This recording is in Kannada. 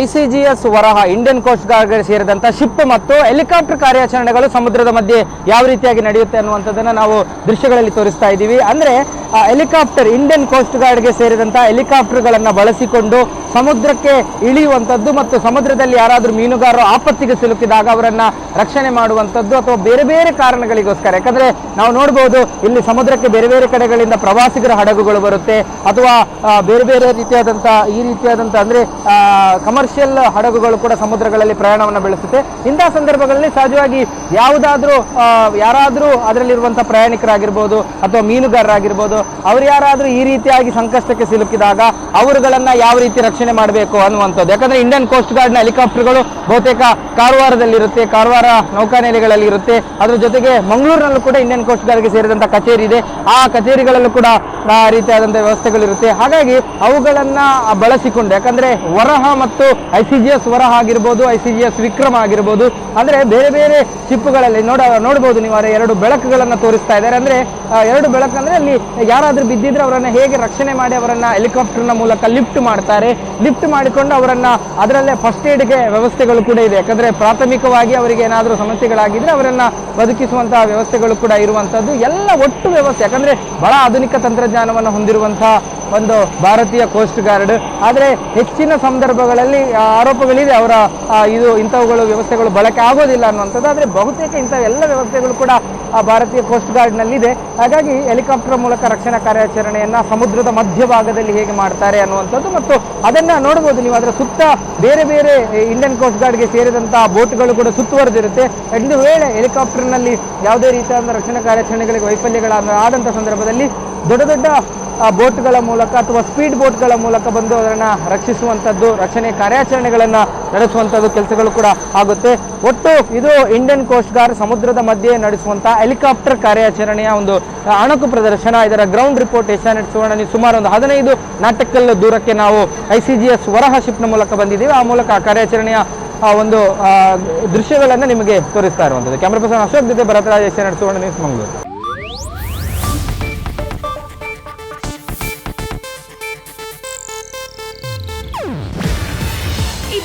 ಐಸಿಜಿಎಸ್ ವರಹ ಇಂಡಿಯನ್ ಕೋಸ್ಟ್ ಗಾರ್ಡ್ಗೆ ಸೇರಿದಂತ ಶಿಪ್ ಮತ್ತು ಹೆಲಿಕಾಪ್ಟರ್ ಕಾರ್ಯಾಚರಣೆಗಳು ಸಮುದ್ರದ ಮಧ್ಯೆ ಯಾವ ರೀತಿಯಾಗಿ ನಡೆಯುತ್ತೆ ಅನ್ನುವಂಥದ್ದನ್ನ ನಾವು ದೃಶ್ಯಗಳಲ್ಲಿ ತೋರಿಸ್ತಾ ಇದ್ದೀವಿ. ಅಂದ್ರೆ ಹೆಲಿಕಾಪ್ಟರ್ ಇಂಡಿಯನ್ ಕೋಸ್ಟ್ ಗಾರ್ಡ್ಗೆ ಸೇರಿದಂತ ಹೆಲಿಕಾಪ್ಟರ್ಗಳನ್ನ ಬಳಸಿಕೊಂಡು ಸಮುದ್ರಕ್ಕೆ ಇಳಿಯುವಂಥದ್ದು ಮತ್ತು ಸಮುದ್ರದಲ್ಲಿ ಯಾರಾದರೂ ಮೀನುಗಾರರು ಆಪತ್ತಿಗೆ ಸಿಲುಕಿದಾಗ ಅವರನ್ನ ರಕ್ಷಣೆ ಮಾಡುವಂಥದ್ದು ಅಥವಾ ಬೇರೆ ಬೇರೆ ಕಾರಣಗಳಿಗೋಸ್ಕರ, ಯಾಕಂದ್ರೆ ನಾವು ನೋಡ್ಬೋದು ಇಲ್ಲಿ ಸಮುದ್ರಕ್ಕೆ ಬೇರೆ ಬೇರೆ ಕಡೆಗಳಿಂದ ಪ್ರವಾಸಿಗರ ಹಡಗುಗಳು ಬರುತ್ತೆ ಅಥವಾ ಬೇರೆ ಬೇರೆ ರೀತಿಯಾದಂತಹ ಈ ರೀತಿಯಾದಂತಹ ಅಂದ್ರೆ ಕಮರ್ಷಿಯಲ್ ಹಡಗುಗಳು ಕೂಡ ಸಮುದ್ರಗಳಲ್ಲಿ ಪ್ರಯಾಣವನ್ನು ಬೆಳೆಸುತ್ತೆ. ಇಂತಹ ಸಂದರ್ಭಗಳಲ್ಲಿ ಸಹಜವಾಗಿ ಯಾವುದಾದ್ರೂ ಯಾರಾದರೂ ಅದರಲ್ಲಿರುವಂಥ ಪ್ರಯಾಣಿಕರಾಗಿರ್ಬೋದು ಅಥವಾ ಮೀನುಗಾರರಾಗಿರ್ಬೋದು, ಅವ್ರು ಯಾರಾದರೂ ಈ ರೀತಿಯಾಗಿ ಸಂಕಷ್ಟಕ್ಕೆ ಸಿಲುಕಿದಾಗ ಅವರುಗಳನ್ನ ಯಾವ ರೀತಿ ರಕ್ಷಣೆ ಮಾಡಬೇಕು ಅನ್ನುವಂಥದ್ದು. ಯಾಕಂದ್ರೆ ಇಂಡಿಯನ್ ಕೋಸ್ಟ್ ಗಾರ್ಡ್ನ ಹೆಲಿಕಾಪ್ಟರ್ಗಳು ಬಹುತೇಕ ಕಾರವಾರದಲ್ಲಿರುತ್ತೆ, ಕಾರವಾರ ನೌಕಾನೆಲೆಗಳಲ್ಲಿ ಇರುತ್ತೆ. ಅದರ ಜೊತೆಗೆ ಮಂಗಳೂರಿನಲ್ಲೂ ಕೂಡ ಇಂಡಿಯನ್ ಕೋಸ್ಟ್ ಗಾರ್ಡ್ಗೆ ಸೇರಿದಂಥ ಕಚೇರಿ ಇದೆ. ಆ ಕಚೇರಿಗಳಲ್ಲೂ ಕೂಡ ಆ ರೀತಿಯಾದಂಥ ವ್ಯವಸ್ಥೆಗಳಿರುತ್ತೆ. ಹಾಗಾಗಿ ಅವುಗಳನ್ನ ಬಳಸಿಕೊಂಡು, ಯಾಕಂದ್ರೆ ವರಹ ಮತ್ತು ಐ ಸಿ ಜಿ ಎಸ್ ವರ ಆಗಿರ್ಬೋದು I C G S Vikrama ಆಗಿರ್ಬೋದು, ಅಂದ್ರೆ ಬೇರೆ ಬೇರೆ ಶಿಪ್ಗಳಲ್ಲಿ ನೋಡ ನೋಡ್ಬೋದು ನೀವು ಎರಡು ಬೆಳಕುಗಳನ್ನು ತೋರಿಸ್ತಾ ಇದ್ದಾರೆ. ಅಂದ್ರೆ ಎರಡು ಬೆಳಕಂದ್ರೆ ಅಲ್ಲಿ ಯಾರಾದರೂ ಬಿದ್ದಿದ್ರೆ ಅವರನ್ನು ಹೇಗೆ ರಕ್ಷಣೆ ಮಾಡಿ ಅವರನ್ನ ಹೆಲಿಕಾಪ್ಟರ್ನ ಮೂಲಕ ಲಿಫ್ಟ್ ಮಾಡ್ತಾರೆ. ಲಿಫ್ಟ್ ಮಾಡಿಕೊಂಡು ಅವರನ್ನ ಅದರಲ್ಲೇ ಫಸ್ಟ್ ಏಡ್ಗೆ ವ್ಯವಸ್ಥೆಗಳು ಕೂಡ ಇದೆ. ಯಾಕಂದ್ರೆ ಪ್ರಾಥಮಿಕವಾಗಿ ಅವರಿಗೆ ಏನಾದರೂ ಸಮಸ್ಯೆಗಳಾಗಿದ್ರೆ ಅವರನ್ನ ಬದುಕಿಸುವಂತಹ ವ್ಯವಸ್ಥೆಗಳು ಕೂಡ ಇರುವಂತದ್ದು. ಎಲ್ಲ ಒಟ್ಟು ವ್ಯವಸ್ಥೆ, ಯಾಕಂದ್ರೆ ಬಹಳ ಆಧುನಿಕ ತಂತ್ರಜ್ಞಾನವನ್ನು ಹೊಂದಿರುವಂತಹ ಒಂದು ಭಾರತೀಯ ಕೋಸ್ಟ್ ಗಾರ್ಡ್ ಆದರೆ ಹೆಚ್ಚಿನ ಸಂದರ್ಭಗಳಲ್ಲಿ ಆರೋಪಗಳಿದೆ ಅವರ ಇದು ಇಂಥವುಗಳು ವ್ಯವಸ್ಥೆಗಳು ಬಳಕೆ ಆಗೋದಿಲ್ಲ ಅನ್ನುವಂಥದ್ದು. ಆದರೆ ಬಹುತೇಕ ಇಂಥ ಎಲ್ಲ ವ್ಯವಸ್ಥೆಗಳು ಕೂಡ ಆ ಭಾರತೀಯ ಕೋಸ್ಟ್ ಗಾರ್ಡ್ನಲ್ಲಿದೆ ಹಾಗಾಗಿ ಹೆಲಿಕಾಪ್ಟರ್ ಮೂಲಕ ರಕ್ಷಣಾ ಕಾರ್ಯಾಚರಣೆಯನ್ನು ಸಮುದ್ರದ ಮಧ್ಯಭಾಗದಲ್ಲಿ ಹೇಗೆ ಮಾಡ್ತಾರೆ ಅನ್ನುವಂಥದ್ದು ಮತ್ತು ಅದನ್ನ ನೋಡ್ಬೋದು ನೀವು ಅದರ ಸುತ್ತ ಬೇರೆ ಬೇರೆ ಇಂಡಿಯನ್ ಕೋಸ್ಟ್ ಗಾರ್ಡ್ಗೆ ಸೇರಿದಂತಹ ಬೋಟ್ಗಳು ಕೂಡ ಸುತ್ತುವರೆದಿರುತ್ತೆ. ಒಂದು ವೇಳೆ ಹೆಲಿಕಾಪ್ಟರ್ನಲ್ಲಿ ಯಾವುದೇ ರೀತಿಯಾದ ರಕ್ಷಣಾ ಕಾರ್ಯಾಚರಣೆಗಳಿಗೆ ವೈಫಲ್ಯಗಳ ಆದಂಥ ಸಂದರ್ಭದಲ್ಲಿ ದೊಡ್ಡ ದೊಡ್ಡ ಬೋಟ್ಗಳ ಮೂಲಕ ಅಥವಾ ಸ್ಪೀಡ್ ಬೋಟ್ಗಳ ಮೂಲಕ ಬಂದು ಅದನ್ನ ರಕ್ಷಿಸುವಂಥದ್ದು ರಕ್ಷಣೆ ಕಾರ್ಯಾಚರಣೆಗಳನ್ನು ನಡೆಸುವಂಥದ್ದು ಕೆಲಸಗಳು ಕೂಡ ಆಗುತ್ತೆ. ಒಟ್ಟು ಇದು ಇಂಡಿಯನ್ ಕೋಸ್ಟ್ ಗಾರ್ಡ್ ಸಮುದ್ರದ ಮಧ್ಯೆ ನಡೆಸುವಂತ ಹೆಲಿಕಾಪ್ಟರ್ ಕಾರ್ಯಾಚರಣೆಯ ಒಂದು ಅಣಕು ಪ್ರದರ್ಶನ. ಇದರ ಗ್ರೌಂಡ್ ರಿಪೋರ್ಟ್ ಏಷ್ಯಾನೆಟ್ ಸುವರ್ಣ ಸುಮಾರು ಒಂದು ಹದಿನೈದು ನಾಟಕಲ್ ದೂರಕ್ಕೆ ನಾವು I C G S Varaha ಶಿಪ್ನ ಮೂಲಕ ಬಂದಿದ್ದೀವಿ. ಆ ಮೂಲಕ ಆ ಕಾರ್ಯಾಚರಣೆಯ ಒಂದು ದೃಶ್ಯಗಳನ್ನು ನಿಮಗೆ ತೋರಿಸ್ತಾ ಇರುವಂಥದ್ದು ಕ್ಯಾಮ್ರಾ ಪರ್ಸನ್ ಅಶೋಕ್ ಜೊತೆ ಭರತರಾಜ್ ಏಷ್ಯಾನೆಟ್ ಸುವರ್ಣ ನ್ಯೂಸ್ ಮಂಗಳೂರು